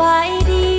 บายดี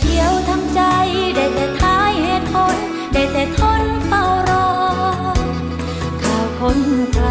เกี่ยวทำใจ ได้แต่ท้ายเหตุผลได้แต่ทนเฝ้ารอข่าวคนไกล